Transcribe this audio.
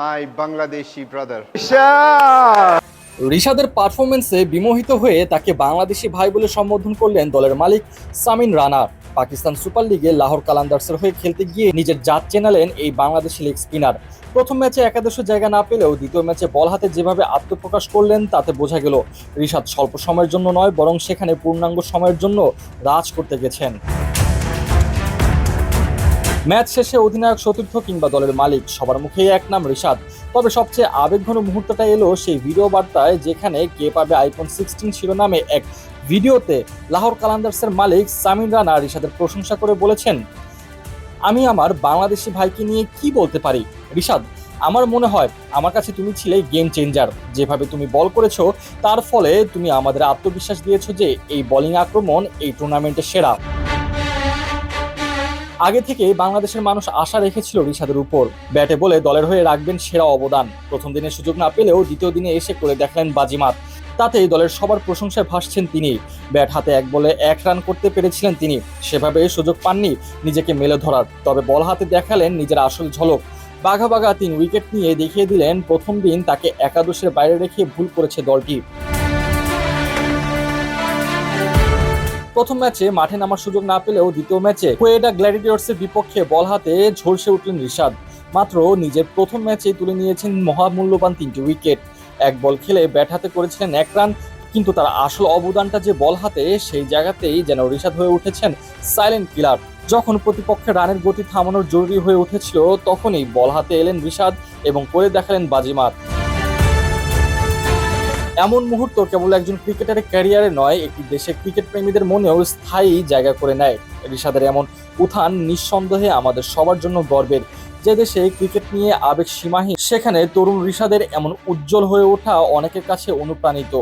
my Bangladeshi brother রিশাদের পারফরমেন্সে বিমোহিত হয়ে তাকে বাংলাদেশি ভাই বলে সম্বোধন করলেন দলের মালিক সামিন রানা। পাকিস্তান সুপার লিগে লাহোর কালান্দার্সের হয়ে খেলতে গিয়ে নিজের জাত চেনালেন এই বাংলাদেশি লেগ স্পিনার। প্রথম ম্যাচে একাদশে জায়গা না পেলেও দ্বিতীয় ম্যাচে বল হাতে যেভাবে আত্মপ্রকাশ করলেন তাতে বোঝা গেল রিশাদ স্বল্প সময়ের জন্য নয় বরং সেখানে পূর্ণাঙ্গ সময়ের জন্য রাজ করতে গেছেন। ম্যাচ শেষে অধিনায়ক সতীর্থ কিংবা দলের মালিক, সবার মুখেই এক নাম রিশাদ। তবে সবচেয়ে আবেগঘন মুহূর্তটা এলো সেই ভিডিও বার্তায়, যেখানে কে পাবে আইফোন সিক্সটিন শিরোনামে এক ভিডিওতে। লাহোর কালান্দার্সের মালিক সামিন রানা রিশাদের প্রশংসা করে বলেছেন, আমি আমার বাংলাদেশি ভাইকে নিয়ে কি বলতে পারি? রিশাদ, আমার মনে হয় আমার কাছে তুমি ছিলে গেম চেঞ্জার যেভাবে তুমি বল করেছ, তার ফলে তুমি আমাদের আত্মবিশ্বাস দিয়েছ যে এই বোলিং আক্রমণ এই টুর্নামেন্টের সেরা। আগে থেকে বাংলাদেশের মানুষ আশা রেখেছিল রিশাদের উপর। ব্যাটে বলে দলের হয়ে রাখবেন সেরা অবদান। প্রথম দিনে সুযোগ না পেলেও দ্বিতীয় দিনে এসে করে দেখলেন বাজিমাত। তাতেই দলের সবার প্রশংসায় ভাসছেন তিনি। ব্যাট হাতে এক বলে এক রান করতে পেরেছিলেন তিনি। সেভাবে সুযোগ পাননি নিজেকে মেলে ধরার। তবে বল হাতে দেখালেন নিজের আসল ঝলক। বাঘা বাঘা তিন উইকেট নিয়ে দেখিয়ে দিলেন প্রথম দিন তাকে একাদশের বাইরে রেখে ভুল করেছে দলটি। প্রথম ম্যাচে মাঠে নামার সুযোগ না পেলেও দ্বিতীয় ম্যাচে কোয়েডা গ্ল্যাডিটর্সের বিপক্ষে বল হাতে ঝলসে উঠলেন রিশাদ। মাত্র নিজের প্রথম ম্যাচেই তুলে নিয়েছেন মহামূল্যবান তিনটি উইকেট। এক বল খেলে ব্যাট হাতে করেছিলেন এক রান, কিন্তু তার আসল অবদানটা যে বল হাতে, সেই জায়গাতেই যেন রিশাদ হয়ে উঠেছেন সাইলেন্ট কিলার। যখন প্রতিপক্ষের রানের গতি থামানোর জরুরি হয়ে উঠেছিল, তখনই বল হাতে এলেন রিশাদ এবং করে দেখালেন বাজিমাত। এমন মুহূর্ত কেবল একজন ক্রিকেটারের ক্যারিয়ারে নয়, একটি দেশের ক্রিকেট প্রেমীদের মনেও স্থায়ী জায়গা করে নেয়। রিশাদের এমন উত্থান নিঃসন্দেহে আমাদের সবার জন্য গর্বের। যে দেশে ক্রিকেট নিয়ে আবেগ সীমাহীন, সেখানে তরুণ রিশাদের এমন উজ্জ্বল হয়ে ওঠা অনেকের কাছে অনুপ্রাণিত।